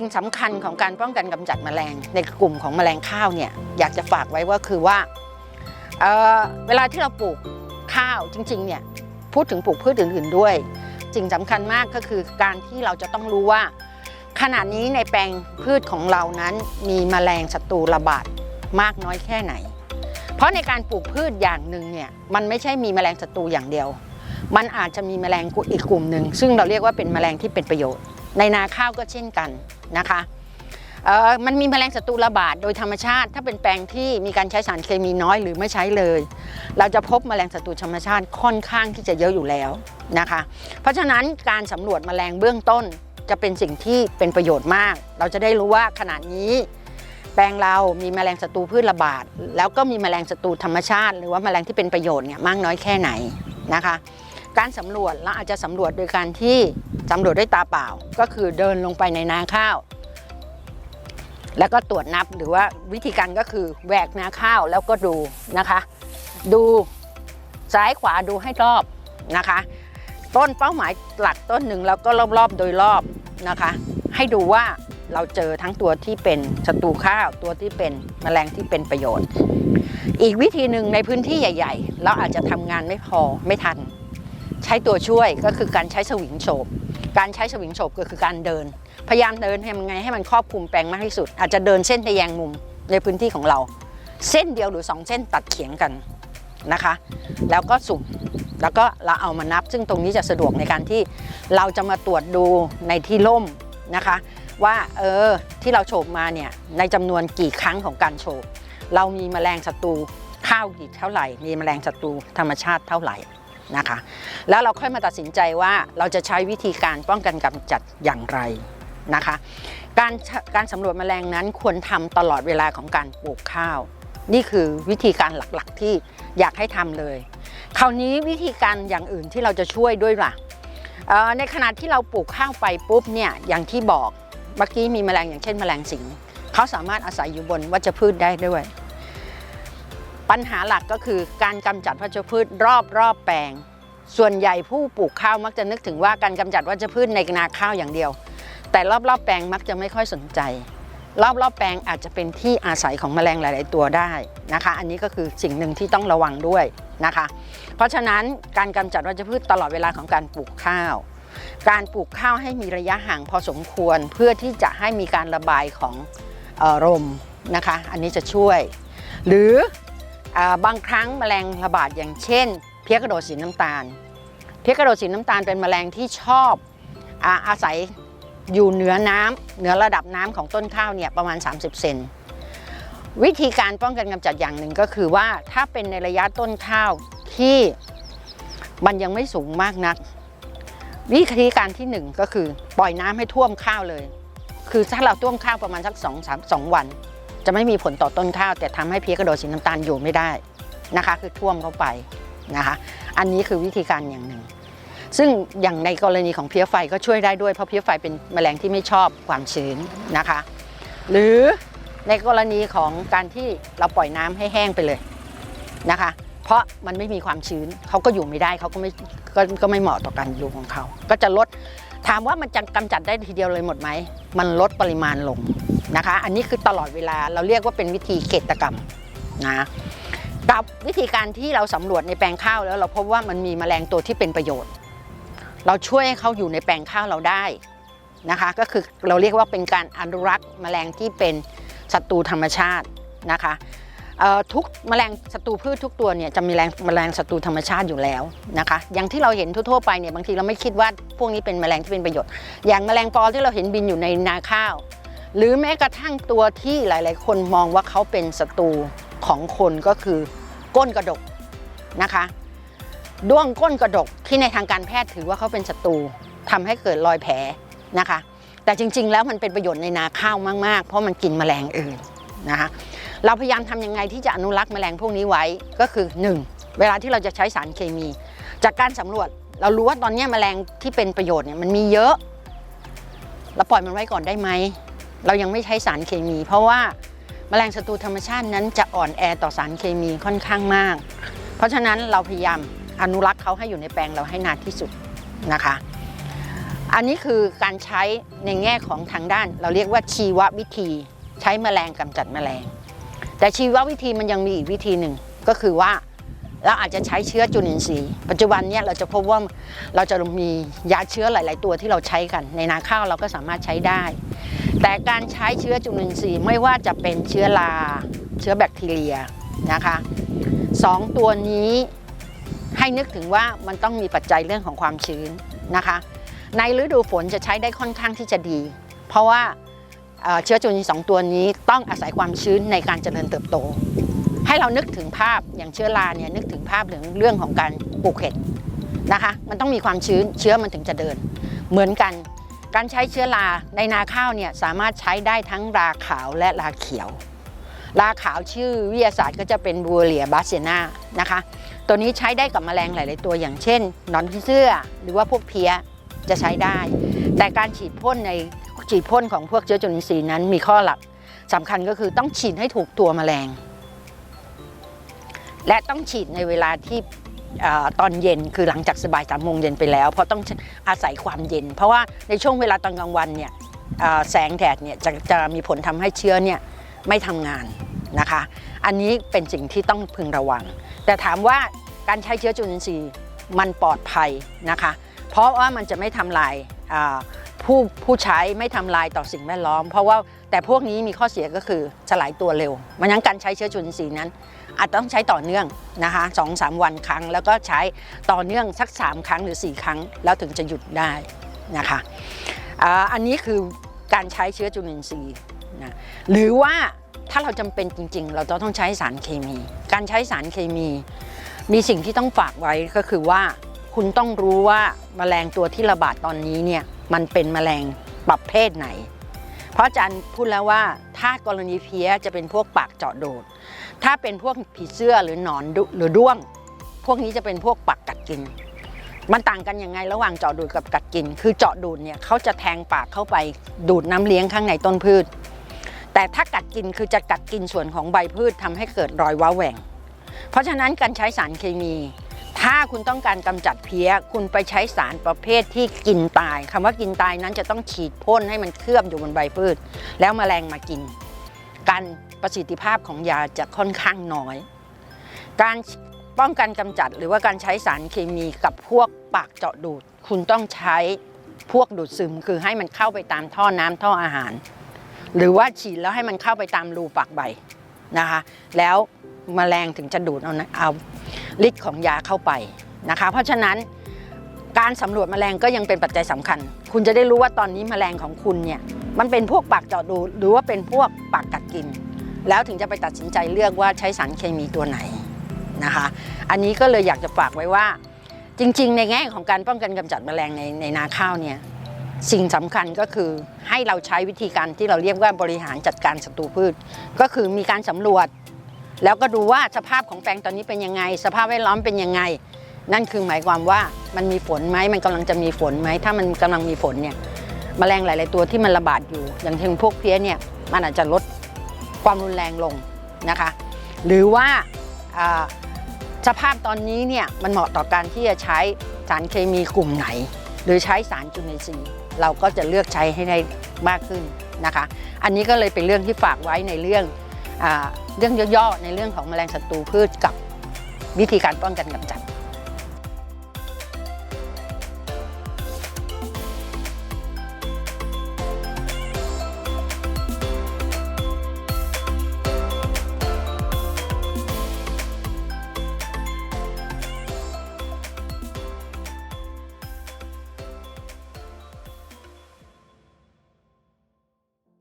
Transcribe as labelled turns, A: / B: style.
A: สิ่งสำคัญของการป้องกันกำจัดแมลง ในกลุ่มของแมลงข้าวเนี่ยอยากจะฝากไว้ว่าคือว่าเออเวลาที่เราปลูกข้าวจริงๆเนี่ยพูดถึงปลูกพืชอื่นๆด้วยสิ่งสำคัญมากก็คือการที่เราจะต้องรู้ว่า ขณะนี้ในแปลงพืชของเรานั้นมีแมลงศัตรูระบาดมากน้อยแค่ไหน เพราะในการปลูกพืชอย่างหนึ่งเนี่ยมันไม่ใช่มีแมลงศัตรูอย่างเดียว มันอาจจะมีแมลงอีกกลุ่มหนึ่งซึ่งเราเรียกว่าเป็นแมลงที่เป็นประโยชน์ ในนาข้าวก็เช่นกัน นะคะมันมีแมลงศัตรูระบาดโดยธรรมชาติ ถ้าเป็นแปลงที่มีการใช้สารเคมีน้อยหรือไม่ใช้เลย เราจะพบแมลงศัตรูธรรมชาติค่อนข้างที่จะเยอะอยู่แล้วนะคะ เพราะฉะนั้นการสำรวจแมลงเบื้องต้นจะเป็นสิ่งที่เป็นประโยชน์มาก เราจะได้รู้ว่าขณะนี้แปลงเรามีแมลงศัตรูพืชระบาด แล้วก็มีแมลงศัตรูธรรมชาติ หรือว่าแมลงที่เป็นประโยชน์เนี่ยมากน้อยแค่ไหนนะคะ การสำรวจเราอาจจะสำรวจโดยการที่ สำรวจด้วยตาเปล่า ก็คือเดินลงไปในนาข้าว แล้วก็ตรวจนับหรือว่าวิธีการก็คือแหวกนาข้าวแล้วก็ดูนะคะ ดูซ้ายขวาดูให้รอบนะคะ ต้นเป้าหมายหลักต้นหนึ่งแล้วก็รอบๆโดยรอบนะคะ ให้ดูว่าเราเจอทั้งตัวที่เป็นศัตรูข้าวตัวที่เป็นแมลงที่เป็นประโยชน์ อีกวิธีหนึ่งในพื้นที่ใหญ่ ๆ เราอาจจะทำงานไม่พอไม่ทัน ใช้ตัวช่วยก็คือการใช้สวิงโฉบ การใช้สวิงโฉบก็คือการเดิน พยายามเดินทำยังไงให้มันครอบคลุมแปลงมากที่สุด อาจจะเดินเส้นทะแยงมุมในพื้นที่ของเรา เส้นเดียวหรือสองเส้นตัดเฉียงกันนะคะ แล้วก็สุ่มแล้วก็เราเอามานับ ซึ่งตรงนี้จะสะดวกในการที่เราจะมาตรวจดูในที่ร่มนะคะ ว่าเออที่เราโฉบมาเนี่ยในจำนวนกี่ครั้งของการโฉบเรามีแมลงศัตรูข้าวกี่เท่าไหร่ มีแมลงศัตรูธรรมชาติเท่าไหร่ นะคะ แล้วเราค่อยมาตัดสินใจว่าเราจะใช้วิธีการป้องกันกำจัดอย่างไรนะคะ การการสำรวจแมลงนั้นควรทำตลอดเวลาของการปลูกข้าว นี่คือวิธีการหลักๆที่อยากให้ทำเลย คราวนี้วิธีการอย่างอื่นที่เราจะช่วยด้วยล่ะเอ่อในขณะที่เราปลูกข้าวไปปุ๊บเนี่ยอย่างที่บอกเมื่อกี้มีแมลงอย่างเช่นแมลงสิงเขาสามารถอาศัยอยู่บนวัชพืชได้ด้วย ปัญหาหลักก็คือการกำจัดวัชพืชรอบรอบแปลง ส่วนใหญ่ผู้ปลูกข้าวมักจะนึกถึงว่าการกำจัดวัชพืชในนาข้าวอย่างเดียว แต่รอบรอบแปลงมักจะไม่ค่อยสนใจ รอบรอบแปลงอาจจะเป็นที่อาศัยของแมลงหลาย ๆ ตัวได้นะคะ อันนี้ก็คือสิ่งหนึ่งที่ต้องระวังด้วยนะคะ เพราะฉะนั้นการกำจัดวัชพืชตลอดเวลาของการปลูกข้าว การปลูกข้าวให้มีระยะห่างพอสมควรเพื่อที่จะให้มีการระบายของออลมนะคะ อันนี้จะช่วย หรือ บางครั้งแมลงระบาดอย่างเช่น เพี้ยกระโดดสีน้ำตาล เพี้ยกระโดดสีน้ำตาลเป็นแมลงที่ชอบอาอาศัยอยู่เหนือน้ำเหนือระดับน้ำของต้นข้าวเนี่ยประมาณ 30 เซนวิธีการป้องกันกำจัดอย่างหนึ่งก็คือว่าถ้าเป็นในระยะต้นข้าวที่มันยังไม่สูงมากนัก วิธีการที่หนึ่งก็คือปล่อยน้ำให้ท่วมข้าวเลย คือถ้าเราท่วมข้าวประมาณสักสองสามสองวัน จะไม่มีผลต่อต้นข้าว แต่ทำให้เพี้ยกระโดดสีน้ำตาลอยู่ไม่ได้นะคะ คือท่วมเข้าไปนะคะ อันนี้คือวิธีการอย่างหนึ่ง ซึ่งอย่างในกรณีของเพี้ยไฟก็ช่วยได้ด้วยเพราะเพี้ยไฟเป็นแมลงที่ไม่ชอบความชื้นนะคะ หรือในกรณีของการที่เราปล่อยน้ำให้แห้งไปเลยนะคะ เพราะมันไม่มีความชื้นเขาก็อยู่ไม่ได้เขาก็ไม่ก็ก็ไม่เหมาะต่อการอยู่ของเขา ก็จะลดถามว่ามันจะกำจัดได้ทีเดียวเลยหมดไหม มันลดปริมาณลง นะคะ อันนี้คือตลอดเวลาเราเรียกว่าเป็นวิธีเกตกรรมนะกับวิธีการที่เราสำรวจในแปลงข้าวแล้วเราพบว่ามันมีแมลงตัวที่เป็นประโยชน์ เราช่วยให้เขาอยู่ในแปลงข้าวเราได้นะคะ ก็คือเราเรียกว่าเป็นการอนุรักษ์แมลงที่เป็นศัตรูธรรมชาตินะคะทุกแมลงศัตรูพืชทุกตัวเนี่ยจะมีแรงแมลงศัตรูธรรมชาติอยู่แล้วนะคะ อย่างที่เราเห็นทั่วๆไปเนี่ยบางทีเราไม่คิดว่าพวกนี้เป็นแมลงที่เป็นประโยชน์ อย่างแมลงปอที่เราเห็นบินอยู่ในนาข้าว หรือแม้กระทั่งตัวที่หลาย ๆ คนมองว่าเขาเป็นศัตรูของคนก็คือก้นกระดกนะคะด้วงก้นกระดกที่ในทางการแพทย์ถือว่าเขาเป็นศัตรูทำให้เกิดรอยแผลนะคะ แต่จริง ๆ แล้วมันเป็นประโยชน์ในนาข้าวมาก ๆ เพราะมันกินแมลงอื่นนะคะเราพยายามทำยังไงที่จะอนุรักษ์แมลงพวกนี้ไว้ก็คือ 1. เวลาที่เราจะใช้สารเคมี จากการสำรวจเรารู้ว่าตอนนี้แมลงที่เป็นประโยชน์เนี่ยมันมีเยอะเราปล่อยมันไว้ก่อนได้ไหม เรายังไม่ใช้สารเคมี เพราะว่าแมลงศัตรูธรรมชาตินั้นจะอ่อนแอต่อสารเคมีค่อนข้างมาก เพราะฉะนั้นเราพยายามอนุรักษ์เขาให้อยู่ในแปลงเราให้นานที่สุดนะคะ อันนี้คือการใช้ในแง่ของทางด้าน เราเรียกว่าชีววิธี ใช้แมลงกำจัดแมลง แต่ชีววิธีมันยังมีอีกวิธีหนึ่งก็คือว่า เราอาจจะใช้เชื้อจุลินทรีย์ ปัจจุบันเนี่ยเราจะพบว่าเราจะมียาเชื้อหลาย ๆ ตัวที่เราใช้กัน ในนาข้าวเราก็สามารถใช้ได้ แต่การใช้เชื้อจุลินทรีย์ไม่ว่าจะเป็นเชื้อราเชื้อแบคทีเรียนะคะสองตัวนี้ให้นึกถึงว่ามันต้องมีปัจจัยเรื่องของความชื้นนะคะ ในฤดูฝนจะใช้ได้ค่อนข้างที่จะดี เพราะว่าเอ่อเชื้อจุลินทรีย์สองตัวนี้ต้องอาศัยความชื้นในการเจริญเติบโต ให้เรานึกถึงภาพอย่างเชื้อราเนี่ยนึกถึงภาพถึงเรื่องของการปลูกเห็ดนะคะ มันต้องมีความชื้นเชื้อมันถึงจะเดิน เหมือนกัน การใช้เชื้อราในนาข้าวเนี่ยสามารถใช้ได้ทั้งราขาวและราเขียว ราขาวชื่อวิทยาศาสตร์ก็จะเป็นบูเลียบาเซนานะคะ ตัวนี้ใช้ได้กับแมลงหลาย ๆ ตัวอย่างเช่นนอนผีเสื้อหรือว่าพวกเพี้ยจะใช้ได้ แต่การฉีดพ่นในฉีดพ่นของพวกเชื้อจุลินทรีย์นั้นมีข้อหลักสำคัญก็คือต้องฉีดให้ถูกตัวแมลง และต้องฉีดในเวลาที่ตอนเย็นคือหลังจากสบายสามโมงเย็นไปแล้ว เพราะต้องอาศัยความเย็น เพราะว่าในช่วงเวลาตอนกลางวันเนี่ยแสงแดดเนี่ยจะจะมีผลทำให้เชื้อเนี่ยไม่ทำงานนะคะ อันนี้เป็นสิ่งที่ต้องพึงระวัง แต่ถามว่าการใช้เชื้อจุลินทรีย์มันปลอดภัยนะคะ เพราะว่ามันจะไม่ทำลายผู้ผู้ใช้ไม่ทำลายต่อสิ่งแวดล้อม เพราะว่าแต่พวกนี้มีข้อเสียก็คือสลายตัวเร็วมันนั้นการใช้เชื้อจุลินทรีย์นั้น อาจต้องใช้ต่อเนื่องนะคะสองสามวันครั้ง แล้วก็ใช้ต่อเนื่องสัก 3 ครั้งหรือ 4 ครั้ง แล้วถึงจะหยุดได้นะคะอันนี้คือการใช้เชื้อจุลินทรีย์นะหรือว่าถ้าเราจำเป็นจริง ๆ เราต้องใช้สารเคมี การใช้สารเคมี มีสิ่งที่ต้องฝากไว้ก็คือว่าคุณต้องรู้ว่าแมลงตัวที่ระบาดตอนนี้เนี่ยมันเป็นแมลงประเภทไหน เพราะอาจารย์พูดแล้วว่าถ้ากรณีเพี้ยจะเป็นพวกปากเจาะโดด ถ้าเป็นพวกผีเสื้อหรือหนอนดุหรือด้วง พวกนี้จะเป็นพวกปักกัดกิน มันต่างกันยังไงระหว่างเจาะดูดกับกัดกิน คือเจาะดูดเนี่ยเขาจะแทงปากเข้าไปดูดน้ำเลี้ยงข้างในต้นพืช แต่ถ้ากัดกินคือจะกัดกินส่วนของใบพืชทำให้เกิดรอยว้าแหว่ง เพราะฉะนั้นการใช้สารเคมีถ้าคุณต้องการกำจัดเพี้ย คุณไปใช้สารประเภทที่กินตายคำว่ากินตายนั้นจะต้องฉีดพ่นให้มันเคลือบอยู่บนใบพืช แล้วแมลงมากิน การประสิทธิภาพของยาจะค่อนข้างน้อย การป้องกันกำจัดหรือว่าการใช้สารเคมีกับพวกปากเจาะดูด คุณต้องใช้พวกดูดซึมคือให้มันเข้าไปตามท่อน้ำท่ออาหาร หรือว่าฉีดแล้วให้มันเข้าไปตามรูปากใบนะคะ แล้วมแมลงถึงจะดูดเอาเอาฤทธิ์ของยาเข้าไปนะคะ เพราะฉะนั้น การสำรวจแมลงก็ยังเป็นปัจจัยสำคัญ คุณจะได้รู้ว่าตอนนี้แมลงของคุณเนี่ยมันเป็นพวกปากเจาะดู หรือว่าเป็นพวกปากกัดกิน แล้วถึงจะไปตัดสินใจเลือกว่าใช้สารเคมีตัวไหนนะคะ อันนี้ก็เลยอยากจะฝากไว้ว่า จริง ๆ ในแง่ของการป้องกันกำจัดแมลงในในนาข้าวเนี่ยสิ่งสำคัญก็คือให้เราใช้วิธีการที่เราเรียกว่าบริหารจัดการศัตรูพืช ก็คือมีการสำรวจ แล้วก็ดูว่าสภาพของแปลงตอนนี้เป็นยังไง สภาพแวดล้อมเป็นยังไง นั่นคือหมายความว่ามันมีฝนไหมมันกำลังจะมีฝนไหมถ้ามันกำลังมีฝนเนี่ยแมลงหลาย ๆ ตัวที่มันระบาดอยู่ อย่างเช่นพวกเพี้ยเนี่ยมันอาจจะลดความรุนแรงลงนะคะ หรือว่าสภาพตอนนี้เนี่ยมันเหมาะต่อการที่จะใช้สารเคมีกลุ่มไหน หรือใช้สารจุลินทรีย์ เราก็จะเลือกใช้ให้ได้มากขึ้นนะคะ อันนี้ก็เลยเป็นเรื่องที่ฝากไว้ในเรื่องอเรื่องย่อๆในเรื่องของแมลงศัตรูพืชกับวิธีการป้องกันกำจัด